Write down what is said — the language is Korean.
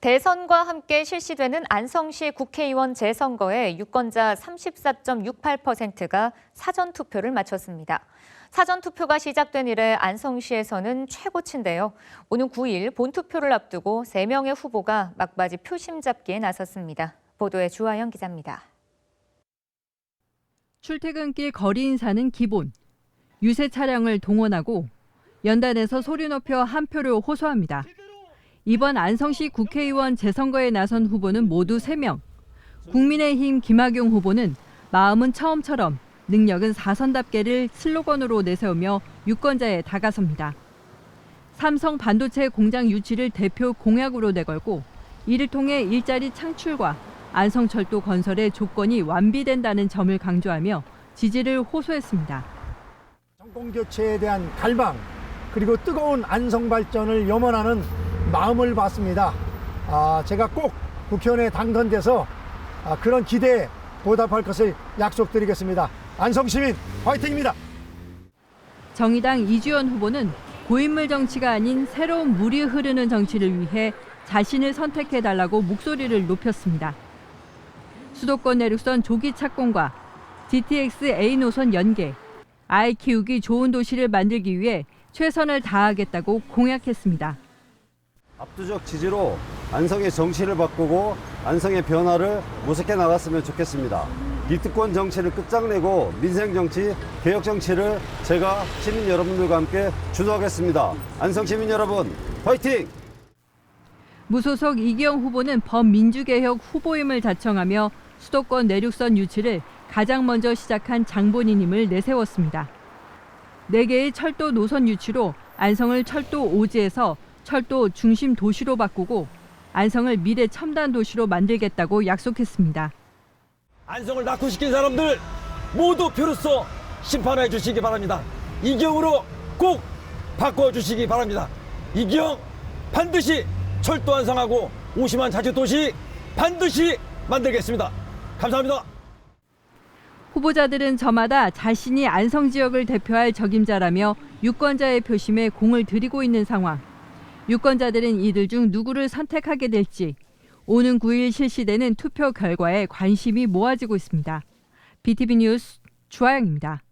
대선과 함께 실시되는 안성시 국회의원 재선거에 유권자 34.68%가 사전투표를 마쳤습니다. 사전투표가 시작된 이래 안성시에서는 최고치인데요. 오는 9일 본투표를 앞두고 3명의 후보가 막바지 표심 잡기에 나섰습니다. 보도에 주하영 기자입니다. 출퇴근길 거리 인사는 기본. 유세 차량을 동원하고 연단에서 소리 높여 한 표를 호소합니다. 이번 안성시 국회의원 재선거에 나선 후보는 모두 3명. 국민의힘 김학용 후보는 마음은 처음처럼 능력은 사선답게를 슬로건으로 내세우며 유권자에 다가섭니다. 삼성 반도체 공장 유치를 대표 공약으로 내걸고 이를 통해 일자리 창출과 안성철도 건설의 조건이 완비된다는 점을 강조하며 지지를 호소했습니다. 정권 교체에 대한 갈망 그리고 뜨거운 안성 발전을 염원하는 마음을 봤습니다. 아, 제가 꼭 국회의원에 당선돼서 아, 그런 기대에 보답할 것을 약속드리겠습니다. 안성 시민 화이팅입니다. 정의당 이주연 후보는 고인물 정치가 아닌 새로운 물이 흐르는 정치를 위해 자신을 선택해달라고 목소리를 높였습니다. 수도권 내륙선 조기 착공과 GTX A 노선 연계, 아이 키우기 좋은 도시를 만들기 위해 최선을 다하겠다고 공약했습니다. 압도적 지지로 안성의 정치를 바꾸고 안성의 변화를 모색해 나갔으면 좋겠습니다. 기득권 정치를 끝장내고 민생 정치, 개혁 정치를 제가 시민 여러분들과 함께 주도하겠습니다. 안성 시민 여러분, 화이팅! 무소속 이기영 후보는 범민주개혁 후보임을 자청하며 수도권 내륙선 유치를 가장 먼저 시작한 장본인임을 내세웠습니다. 네 개의 철도 노선 유치로 안성을 철도 오지에서 철도 중심 도시로 바꾸고 안성을 미래 첨단 도시로 만들겠다고 약속했습니다. 안성을 낙후시킨 사람들 모두 표로써 심판해 주시기 바랍니다. 이경으로 꼭 바꿔 주시기 바랍니다. 이경 반드시 철도 안성하고 오심한 자주도시 반드시 만들겠습니다. 감사합니다. 후보자들은 저마다 자신이 안성 지역을 대표할 적임자라며 유권자의 표심에 공을 들이고 있는 상황. 유권자들은 이들 중 누구를 선택하게 될지 오는 9일 실시되는 투표 결과에 관심이 모아지고 있습니다. BTV 뉴스 주하영입니다.